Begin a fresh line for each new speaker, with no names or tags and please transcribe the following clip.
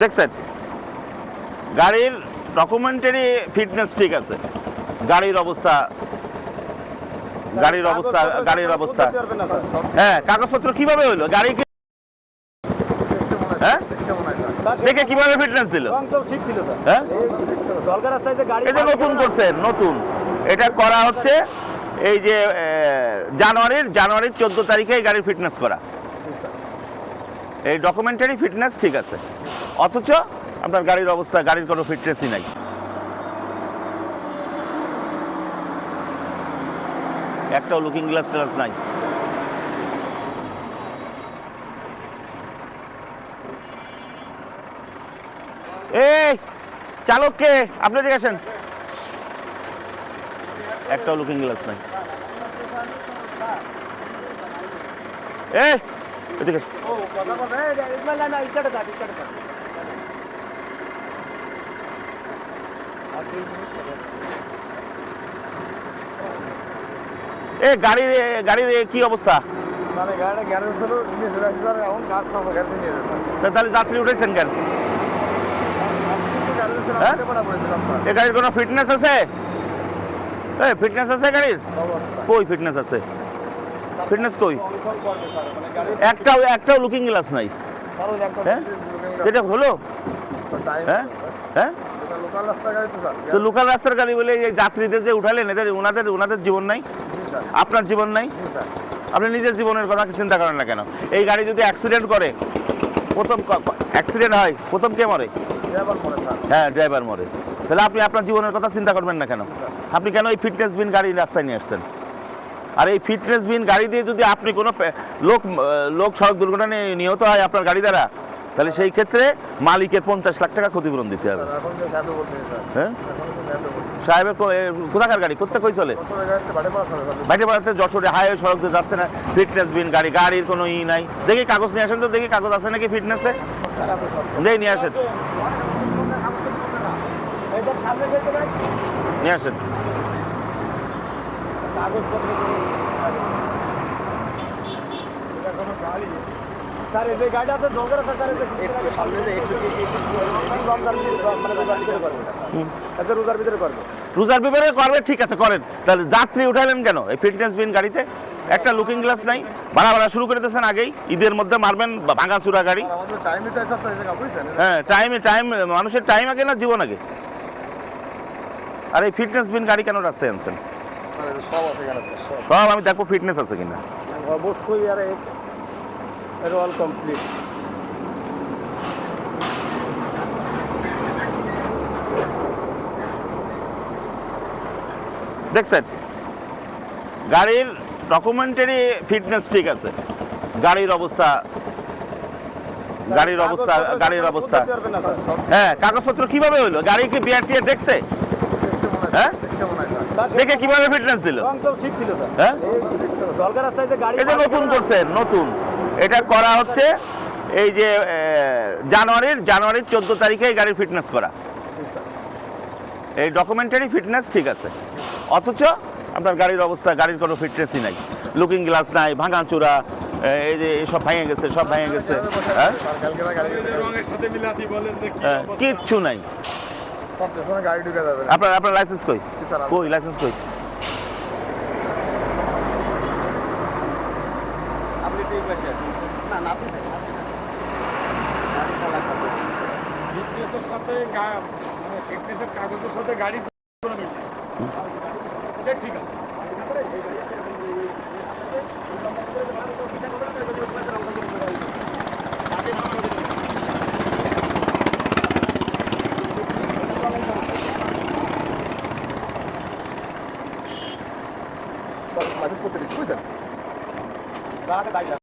দেখছেন? গাড়ির documentary fitness ঠিক আছে। গাড়ির অবস্থা গাড়ির অবস্থা গাড়ির অবস্থা। হ্যাঁ কাগজপত্র কীভাবে হলো গাড়ি কি- হ্যাঁ দেখে কীভাবে ফিটনেস দিল? হ্যাঁ? এই যে নতুন করছেন নতুন। এটা করা হচ্ছে এই যে জানুয়ারির জানুয়ারির চোদ্দ তারিখে গাড়ির ফিটনেস করা। এই ডকুমেন্টারি ফিটনেস ঠিক আছে। অথচ আপনার গাড়ির অবস্থা গাড়ির কোনো ফিটনেসই নাই একটাও লুকিং গ্লাস ট্লাস নাই এই চালককে আপনি দিকে আসেন একটাও লুকিং গ্লাস নাই এই এদিকে আসেন।
ও কথা বল এই যে ইসমাইল না না ইচ্ছাটা থাক ইচ্ছাটা থাক
এ গাড়ির গাড়ির কি অবস্থা?
মানে
তাহলে যাত্রী উঠেছেন কেন? হ্যাঁ? এ গাড়ির কোনো ফিটনেস আছে? এই ফিটনেস আছে গাড়ির? কই ফিটনেস আছে? ফিটনেস কই? একটাও একটাও লুকিং গ্লাস নাই। হ্যাঁ? যেটা হলো? হ্যাঁ? হ্যাঁ?
তো
লোকাল রাস্তার গাড়ি বলে এই যাত্রীদের যে উঠালেন এদের ওনাদের ওনাদের জীবন নাই? আপনার জীবন নাই? আপনি নিজের জীবনের কথা চিন্তা করেন না কেন? এই গাড়ি যদি অ্যাক্সিডেন্ট করে প্রথম অ্যাক্সিডেন্ট হয় প্রথম কে মরে? হ্যাঁ ড্রাইভার মরে। তাহলে আপনি আপনার জীবনের কথা চিন্তা করবেন না কেন? আপনি কেন এই ফিটনেস বিন গাড়ি রাস্তায় নিয়ে আসছেন? আর এই ফিটনেস বিন গাড়ি দিয়ে যদি আপনি কোনো লোক লোক সড়ক দুর্ঘটনায় নিহত হয় আপনার গাড়ি দ্বারা তাহলে সেই ক্ষেত্রে মালিকের পঞ্চাশ লাখ টাকা ক্ষতিপূরণ দিতে হবে। হ্যাঁ? সাহেবের কোথাকার গাড়ি? কোথায় কই চলে? বাইরে বেড়াতে যশোরে হাইওয়ে সড়ক দিয়ে যাচ্ছে না ফিটনেস বিন গাড়ি গাড়ির কোনো ই নাই। দেখি কাগজ নিয়ে আসেন তো দেখি কাগজ আছে নাকি ফিটনেসে দেখি নিয়ে আসেন। নিয়ে আসেন।
কাগজপত্র স্যার এই যে গাড়ি আছে জলগা রাস্তা স্যার একটু সামনে যে একটু রমজান মানে রোজার ভিতরে করবে। আচ্ছা রোজার ভিতরে করবে।
রোজার বিবারে করবে ঠিক আছে করেন। তাহলে যাত্রী উঠালেন কেন? এই ফিটনেস বিন গাড়িতে? একটা লুকিং গ্লাস নাই। ভাড়া ভাড়া শুরু করে দিয়েছেন আগেই। ঈদের মধ্যে মারবেন ভাঙা চূড়া গাড়ি। হ্যাঁ টাইমে টাইম মানুষের টাইম আগে না জীবন আগে? আর এই ফিটনেস বিন গাড়ি কেন রাস্তায় আনছেন?
সব
আমি দেখব ফিটনেস আছে কিনা।
অবশ্যই আর এর অল কমপ্লিট
দেখছেন? গাড়ির ডকুমেন্টারি ফিটনেস ঠিক আছে। গাড়ির অবস্থা গাড়ির অবস্থা গাড়ির অবস্থা। হ্যাঁ কাগজপত্র কীভাবে হলো গাড়ি কি বিআরটিএ দেখছে? হ্যাঁ? দেখে কীভাবে ফিটনেস দিল?
ঠিক ছিল স্যার।
হ্যাঁ? নতুন করছেন নতুন। এটা করা হচ্ছে এই যে জানুয়ারির জানুয়ারির চোদ্দ তারিখে এই গাড়ির ফিটনেস করা। এই ডকুমেন্টারি ফিটনেস ঠিক আছে। অথচ আপনার গাড়ির অবস্থা গাড়ির কোনো ফিটনেসই নাই। লুকিং গ্লাস নাই ভাঙা চূড়া এই যে সব ভেঙে গেছে সব ভেঙে গেছে। হ্যাঁ? হ্যাঁ? কিচ্ছু নাই। আপনার আপনার লাইসেন্স কই? কই লাইসেন্স কই?
আপনি আছে। না না
ফিটনেসের সাথে মানে ফিটনেসের কাগজের সাথে গাড়ি কোনো মিল এটা ঠিক আছে।
করতে দিচ্ছি বুঝছেন যা আছে তাই